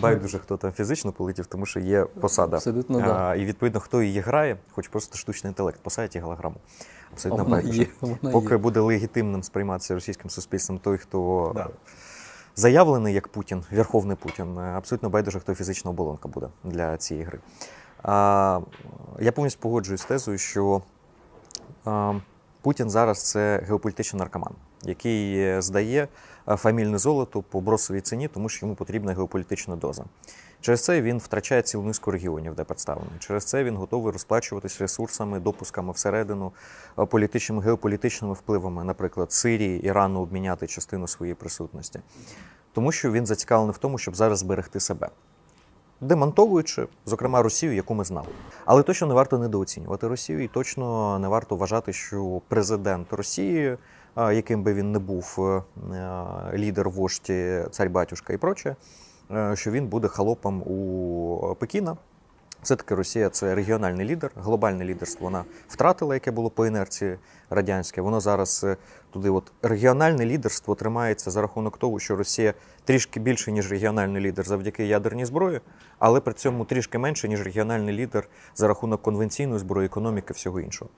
Байдуже, хто там фізично полетів, тому що є посада. Абсолютно, да. А, і відповідно, хто її грає, хоч просто штучний інтелект, посадять і голограму. Абсолютно Вона байдуже. є, вона Поки є. буде легітимним сприйматися російським суспільством той, хто Да. заявлений як Путін, Верховний Путін, е, абсолютно байдуже, хто фізична оболонка буде для цієї гри. А, я повністю погоджуюсь з тезою, що а, Путін зараз це геополітичний наркоман, який е, здає е, фамільне золото по бросовій ціні, тому що йому потрібна геополітична доза. Через це він втрачає цілу низку регіонів, де представлений. Через це він готовий розплачуватись ресурсами, допусками всередину, е, політичними, геополітичними впливами, наприклад, Сирії, Ірану обміняти частину своєї присутності. Тому що він зацікавлений в тому, щоб зараз зберегти себе. Демонтовуючи, зокрема, Росію, яку ми знали. Але точно не варто недооцінювати Росію, і точно не варто вважати, що президент Росії, яким би він не був е, е, лідер, вождь, цар батюшка і проче, е, що він буде халопом у Пекіна. Все-таки Росія це регіональний лідер, глобальне лідерство вона втратила, яке було по інерції радянське. Воно зараз е, туди, от регіональне лідерство тримається за рахунок того, що Росія трішки більше, ніж регіональний лідер завдяки ядерній зброї, але при цьому трішки менше, ніж регіональний лідер за рахунок конвенційної зброї, економіки, всього іншого.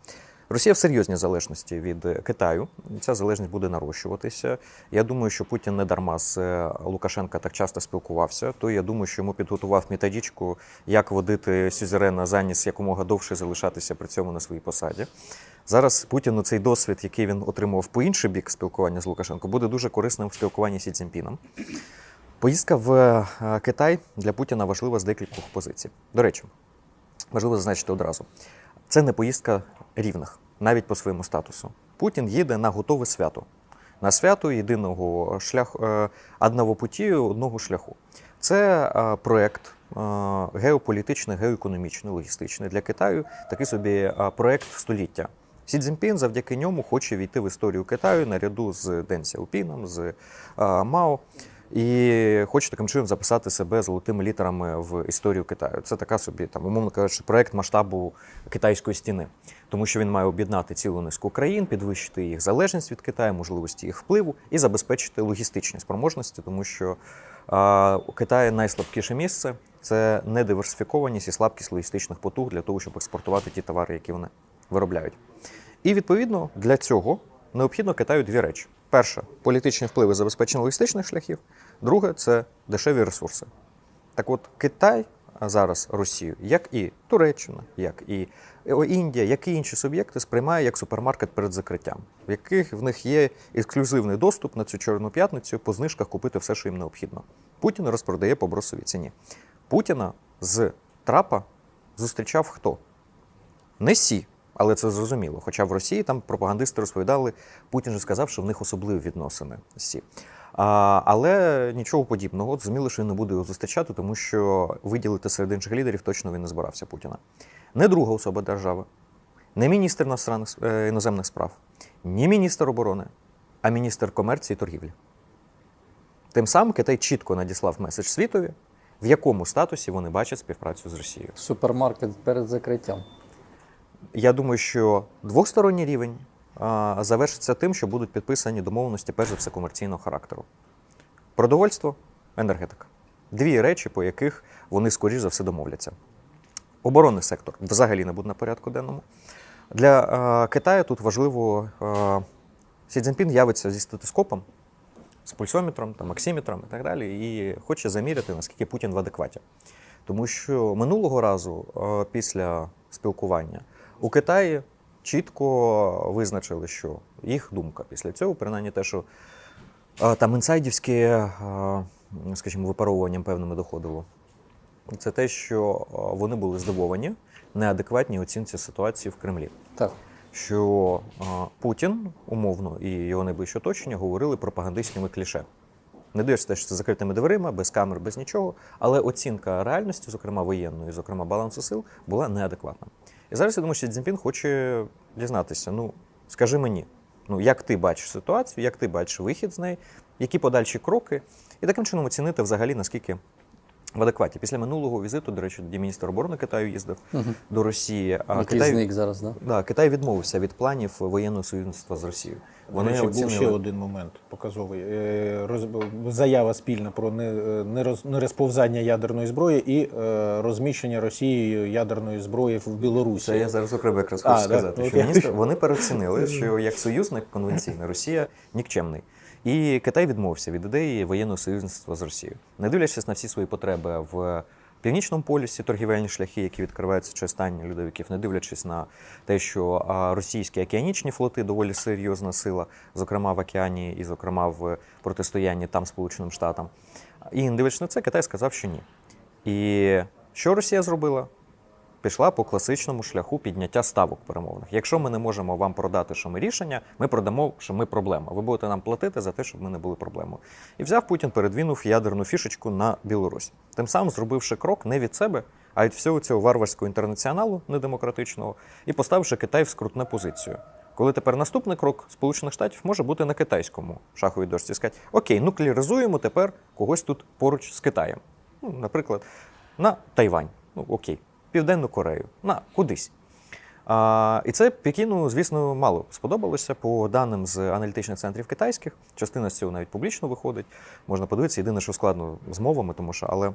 Росія в серйозній залежності від е, Китаю. Ця залежність буде нарощуватися. Я думаю, що Путін не дарма з е, Лукашенка так часто спілкувався. То я думаю, що йому підготував методичку, як водити сюзерена за ніс якомога довше залишатися при цьому на своїй посаді. Зараз Путіну цей досвід, який він отримував по інший бік спілкування з Лукашенко, буде дуже корисним в спілкуванні з Сі Цзіньпіном. Поїздка в е, Китай для Путіна важлива з декількох позицій. До речі, важливо зазначити одразу: це не поїздка рівних, навіть по своєму статусу. Путін їде на готове свято. На свято єдиного шляху е, одного путі, одного шляху. Це е, проект е, геополітичний, геоекономічний, логістичний для Китаю, такий собі проект століття. Сі Цзіньпін завдяки ньому хоче війти в історію Китаю наряду з Ден Сяопіном, з Мао. І хоче таким чином записати себе золотими літерами в історію Китаю. Це така собі, там, умовно кажучи, проект масштабу китайської стіни, тому що він має об'єднати цілу низку країн, підвищити їх залежність від Китаю, можливості їх впливу і забезпечити логістичні спроможності, тому що а, у Китаю найслабкіше місце це недиверсифікованість і слабкість логістичних потуг для того, щоб експортувати ті товари, які вони виробляють. І відповідно для цього необхідно Китаю дві речі: перше політичні впливи забезпечення логістичних шляхів, друге це дешеві ресурси. Так от Китай зараз Росію, як і Туреччина, як і Індія, як і інші суб'єкти, сприймає як супермаркет перед закриттям, в яких в них є ексклюзивний доступ на цю чорну п'ятницю по знижках купити все, що їм необхідно. Путін розпродає по бросовій ціні. Путіна з трапа зустрічав хто? Не Сі, але це зрозуміло. Хоча в Росії там пропагандисти розповідали, Путін же сказав, що в них особливі відносини з Сі. А, але нічого подібного. От зрозуміло, що він не буде його зустрічати, тому що виділити серед інших лідерів точно він не збирався Путіна. Не друга особа держави, не міністр е, іноземних справ, ні міністр оборони, а міністр комерції і торгівлі. Тим самим Китай чітко надіслав меседж світові, в якому статусі вони бачать співпрацю з Росією. Супермаркет перед закриттям. Я думаю, що двосторонній рівень завершиться тим, що будуть підписані домовленості, перш за все, комерційного характеру. Продовольство, енергетика. Дві речі, по яких вони, скоріш за все, домовляться. Оборонний сектор взагалі не буде на порядку денному. Для Китаю тут важливо, Сі Цзіньпін явиться зі стетоскопом, з пульсометром, там, оксиметром і так далі, і хоче заміряти, наскільки Путін в адекваті. Тому що минулого разу, після спілкування, у Китаї чітко визначили, що їх думка після цього, принаймні те, що е, там інсайдівське, е, скажімо, випаровуванням певними доходило. Це те, що е, вони були здивовані неадекватній оцінці ситуації в Кремлі Так. що Путін, умовно, і його найближче оточення говорили пропагандистськими кліше. Не дивишся, що це закритими дверима, без камер, без нічого, але оцінка реальності, зокрема воєнної, зокрема балансу сил, була неадекватна. І зараз я думаю, що Цзіньпін хоче дізнатися: ну, скажи мені, ну як ти бачиш ситуацію, як ти бачиш вихід з неї, які подальші кроки, і таким чином оцінити взагалі, наскільки в адекваті. Після минулого візиту, до речі, тоді міністр оборони Китаю їздив до Росії. А Який Китай, зник зараз, да? да, Китай відмовився від планів воєнного союзництва з Росією. Вони Вони був ще один момент показовий. Е, роз- Заява спільна про не- е, нерозповзання ядерної зброї і е, розміщення Росією ядерної зброї в Білорусі. Це я зараз окремо якраз А, хочу да? сказати, що міністр вони переоцінили, що як союзник конвенційний Росія нікчемний. І Китай відмовився від ідеї воєнного союзництва з Росією, не дивлячись на всі свої потреби в північному полюсі, торгівельні шляхи, які відкриваються через стані льодовиків, не дивлячись на те, що російські океанічні флоти доволі серйозна сила, зокрема в океані і, зокрема, в протистоянні там Сполученим Штатам. І не дивлячись на це, Китай сказав, що ні. І що Росія зробила? Пішла по класичному шляху підняття ставок перемовних. Якщо ми не можемо вам продати, що ми рішення, ми продамо, що ми проблема. Ви будете нам платити за те, щоб ми не були проблемою. І взяв Путін, передвинув ядерну фішечку на Білорусь, тим самим зробивши крок не від себе, а від всього цього варварського інтернаціоналу недемократичного, і поставивши Китай в скрутну позицію. Коли тепер наступний крок Сполучених Штатів може бути на китайському шаховій дошці. Сказати, окей, нуклеаризуємо тепер когось тут поруч з Китаєм. Ну, наприклад, на Тайвань. Ну окей, Південну Корею, на кудись. А, і це Пекіну, звісно, мало сподобалося. По даним з аналітичних центрів китайських, частина з цього навіть публічно виходить. Можна подивитися, єдине, що складно з мовами, тому що, але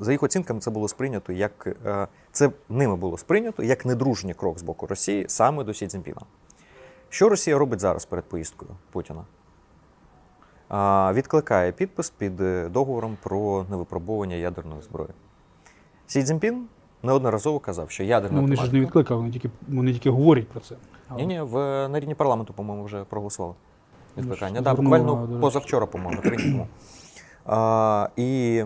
за їх оцінками, це було сприйнято як е, це ними було сприйнято як недружній крок з боку Росії саме до Сі Цзіньпіна. Що Росія робить зараз перед поїздкою Путіна? А, відкликає підпис під е, договором про невипробовування ядерної зброї. Сі Цзіньпін неодноразово казав, що ядерна Ну, вони ж тематика- не відкликали, вони тільки, вони тільки говорять про це. Але- ні, ні, в на рівні парламенту, по-моєму, вже проголосували. Відкликання. Ну, Да, буквально речі. позавчора, по-моєму, три дні тому. А, і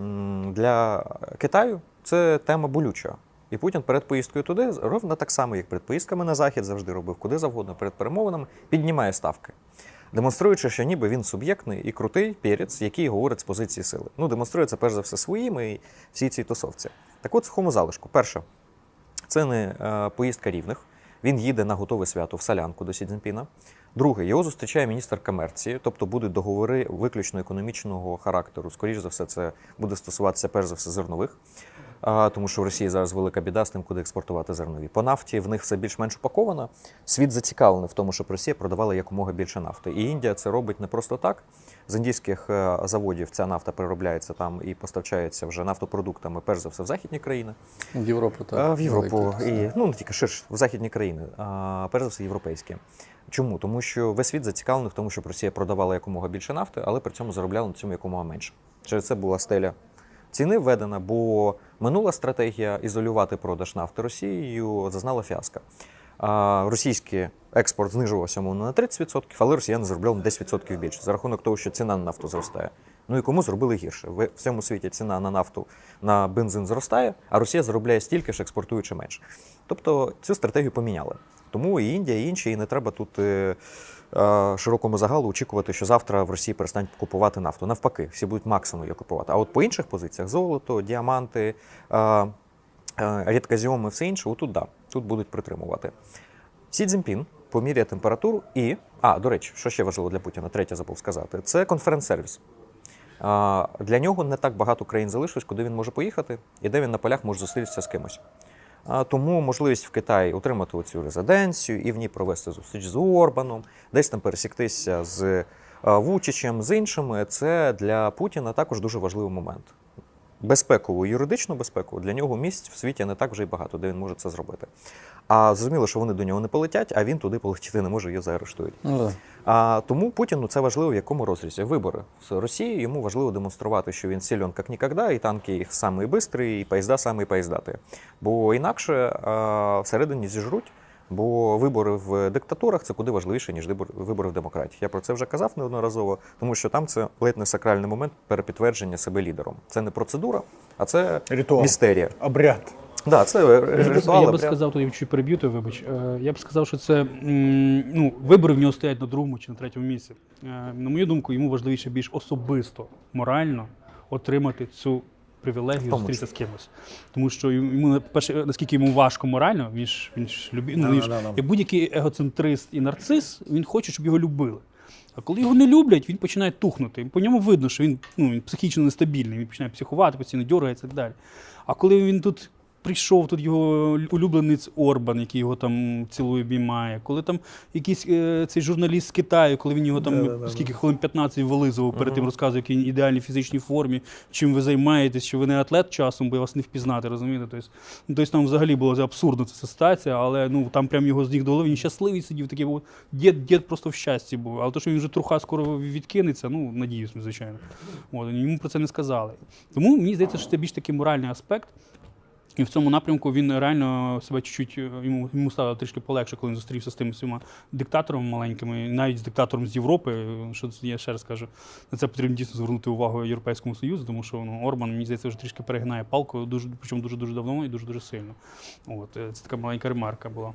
м, для Китаю це тема болюча. І Путін перед поїздкою туди ровно так само, як перед поїздками на захід, завжди робив куди завгодно, перед перемовинами, піднімає ставки. Демонструючи, що ніби він суб'єктний і крутий перець, який говорить з позиції сили. Ну, демонструє це перш за все своїми і всій цій тусовці. Так от, сухому залишку. Перше, це не е, поїздка рівних. Він їде на готове свято в Салянку до Сі Цзіньпіна. Друге, його зустрічає міністр комерції, тобто будуть договори виключно економічного характеру. Скоріше за все, це буде стосуватися перш за все зернових. Тому що в Росії зараз велика біда з тим, куди експортувати зернові. По нафті в них все більш-менш упаковано. Світ зацікавлений в тому, щоб Росія продавала якомога більше нафти. І Індія це робить не просто так. З індійських е, заводів ця нафта переробляється там і постачається вже нафтопродуктами, перш за все, в західні країни. В Європу так. А, в Європу і ну не тільки ширше, в західні країни, а перш за все європейські. Чому? Тому що весь світ зацікавлений в тому, щоб Росія продавала якомога більше нафти, але при цьому заробляла на цьому якомога менше. Через це була стеля ціни введена, бо минула стратегія ізолювати продаж нафти Росією зазнала фіаско. Російський експорт знижувався мовно на 30%, але росіяни заробляли на 10% більше за рахунок того, що ціна на нафту зростає. Ну і кому зробили гірше? В всьому світі ціна на нафту на бензин зростає, а Росія заробляє стільки ж, експортуючи менше. Тобто цю стратегію поміняли. Тому і Індія, і інші, і не треба тут е, широкому загалу очікувати, що завтра в Росії перестануть купувати нафту. Навпаки, всі будуть максимум її купувати. А от по інших позиціях золото, діаманти, е, е, все інше, отут да, тут будуть притримувати. Сі Цзіньпін поміряє температуру і. А, до речі, що ще важливо для Путіна, третє забув сказати, це конференц-сервіс. Для нього не так багато країн залишилось, куди він може поїхати і де він на полях може зустрітися з кимось. Тому можливість в Китаї отримати цю резиденцію і в ній провести зустріч з Орбаном, десь там пересіктися з е, Вучичем, з іншими, це для Путіна також дуже важливий момент. Безпекову, юридичну безпеку для нього місць в світі не так вже й багато, де він може це зробити. А зрозуміло, що вони до нього не полетять, а він туди полетіти не може, його заарештують. Ну. А тому Путіну це важливо в якому розрізі. Вибори з Росії йому важливо демонструвати, що він силен як ніколи, і танки їх самі бистрі, і поїзда самі поїздати. Бо інакше а, всередині зіжруть. Бо вибори в диктатурах це куди важливіше, ніж вибор- вибори в демократії. Я про це вже казав неодноразово, тому що там це ледь не сакральний момент перепідтвердження себе лідером. Це не процедура, а це Ритуал. містерія. Обряд. Да, це Я ритуал. я би обряд. сказав, тоді чуть переб'ю, то вибач. Е, Я б сказав, що це ну, вибори в нього стоять на другому чи на третьому місці. Е, На мою думку, йому важливіше більш особисто, морально отримати цю привілегію зустрітися з кимось. Тому що йому, перше, наскільки йому важко морально, він ж він ж любі, ну, він ж, як будь-який егоцентрист і нарцис, він хоче, щоб його любили. А коли його не люблять, він починає тухнути. По ньому видно, що він, ну, він психічно нестабільний, він починає психувати, постійно дергається і так далі. А коли він тут прийшов, тут його улюбленець Орбан, який його там цілує, обіймає, коли там якийсь е, цей журналіст з Китаю, коли він його там Да-да-да. скільки хвилин 15 вилизував, перед тим розказує, який він в ідеальній фізичній формі, чим ви займаєтесь, що ви не атлет часом, бо вас не впізнати, розумієте? Тобто, ну, тобто там взагалі була абсурдна ця ситуація, але ну там прям його з голови, він щасливий сидів, такий був. Дід, дід просто в щасті був. Але то, що він вже труха скоро відкинеться, ну надіюсь, звичайно. От, йому про це не сказали. Тому мені здається, що це більш такий моральний аспект. І в цьому напрямку він реально себе чуть-чуть е, йому, йому стало трішки полегше, коли він зустрівся з тими всіма диктаторами маленькими, навіть з диктатором з Європи. е, Що я ще раз кажу, на це потрібно дійсно звернути увагу Європейському Союзу, тому що ну, Орбан, мені здається, вже трішки перегинає палку, дуже, причому дуже дуже давно і дуже дуже сильно. От е, це така маленька ремарка була.